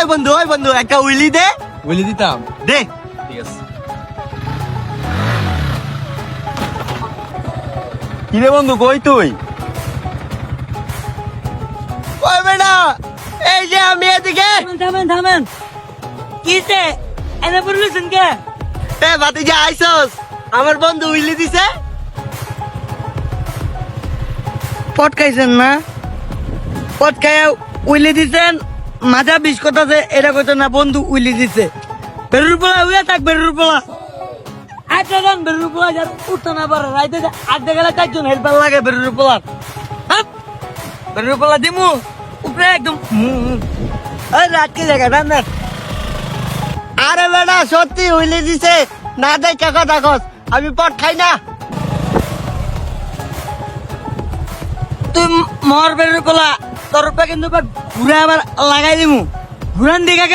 ওই বন্ধু ওই বন্ধু একটা উইলি দে। বলে দিতাম। দে। ঠিক আছে। কিরে বন্ধু কই তুই? ওই বেটা এই যে আমি এদিকে। থামেন থামেন কিসে এনে পড়লেছেন কে? এ ভাতিজা আইসস আমার বন্ধু উইলি দিছে। পটকাইছেন না? পটকাইয়া উইলি দিছেন? মাথা বিষ কথাছে এটা কইতো না, বন্ধু উইলি দিছে। বেরুর পোলা উইয়া থাক বেরুর পোলা আটটা বেরুর পোলা যার উঠতে না পারে রাইতে আটটা গেলে চারজন হেল্পার লাগে বেরুর পোলা হাপ বেরুর পোলা দিমু উপরে একদম। রাতকে জায়গা না? আরে বেটা, সত্যি উইলি দিছে, না দেখে কথা কস আমি পট খাই না। তুই মর বের কোলা তোর কিন্তু ঘুরে আবার লাগাই দিমু। ঘুরান দিকে